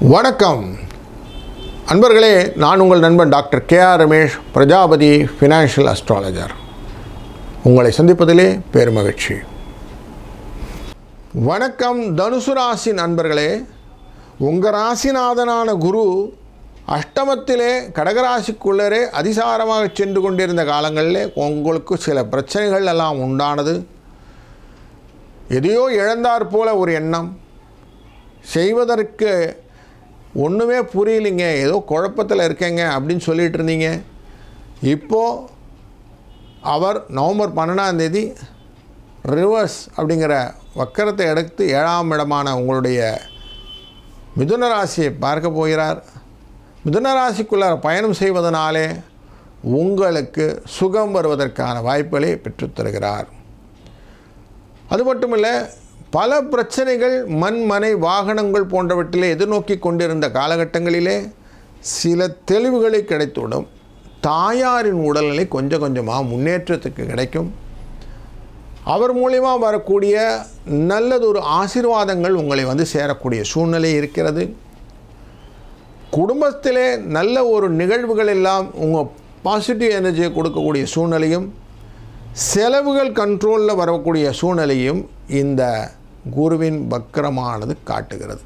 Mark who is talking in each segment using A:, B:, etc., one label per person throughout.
A: வணக்கம். அன்பர்களே நான் உங்கள் நண்பன் doctor K R Ramesh Prajapati financial astrologer உங்களை சந்திப்பதிலே பெருமகிழ்ச்சி. வணக்கம் தனுசு ராசி நண்பர்களே. உங்கள் ராசிநாதனான குரு அஷ்டமத்திலே கடகராசிக்குள்ளரே அதிசாரமாக சென்று கொண்டிருந்த காலங்களிலே உங்களுக்கு சில பிரச்சனைகள் எல்லாம் உண்டானது. எதையோ இழந்தாற் போல ஒரு எண்ணம். செய்வதற்கு ஒன்றுமே புரியலைங்க. ஏதோ குழப்பத்தில் இருக்கேங்க அப்படின்னு சொல்லிட்டு இருந்தீங்க. இப்போது அவர் நவம்பர் பன்னெண்டாந்தேதி ரிவர்ஸ் அப்படிங்கிற வக்கரத்தை எடுத்து ஏழாம் இடமான உங்களுடைய மிதுன ராசியை பார்க்க போகிறார். மிதுன ராசிக்குள்ளார பயணம் செய்வதனாலே உங்களுக்கு சுகம் வருவதற்கான வாய்ப்புகளை பெற்றுத்தருகிறார் அது மட்டுமில்ல பல பிரச்சனைகள் மண் மனை வாகனங்கள் போன்றவற்றிலே எதிர்நோக்கி கொண்டிருந்த காலகட்டங்களிலே சில தெளிவுகளை கிடைத்துவிடும். தாயாரின் உடல்நிலை கொஞ்சம் கொஞ்சமாக முன்னேற்றத்துக்கு கிடைக்கும். அவர் மூலிமா வரக்கூடிய நல்லதொரு ஆசீர்வாதங்கள் உங்களை வந்து சேரக்கூடிய சூழ்நிலை இருக்கிறது. குடும்பத்திலே நல்ல ஒரு நிகழ்வுகள் எல்லாம் உங்கள் பாசிட்டிவ் எனர்ஜியை கொடுக்கக்கூடிய சூழ்நிலையும் செலவுகள் கண்ட்ரோலில் வரக்கூடிய சூழ்நிலையும் இந்த குருவின் வக்கரமானது காட்டுகிறது.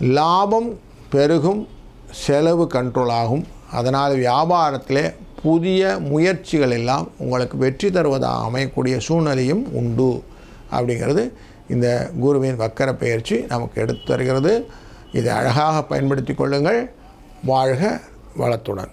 A: லாபம் பெருகும் செலவு கண்ட்ரோல் ஆகும். அதனால் வியாபாரத்திலே புதிய முயற்சிகள் எல்லாம் உங்களுக்கு வெற்றி தருவதாக அமையக்கூடிய சூழ்நிலையும் உண்டு அப்படிங்கிறது இந்த குருவின் வக்கர பயிற்சி நமக்கு எடுத்து தருகிறது. இதை அழகாக பயன்படுத்தி கொள்ளுங்கள். வாழ்க வளத்துடன்.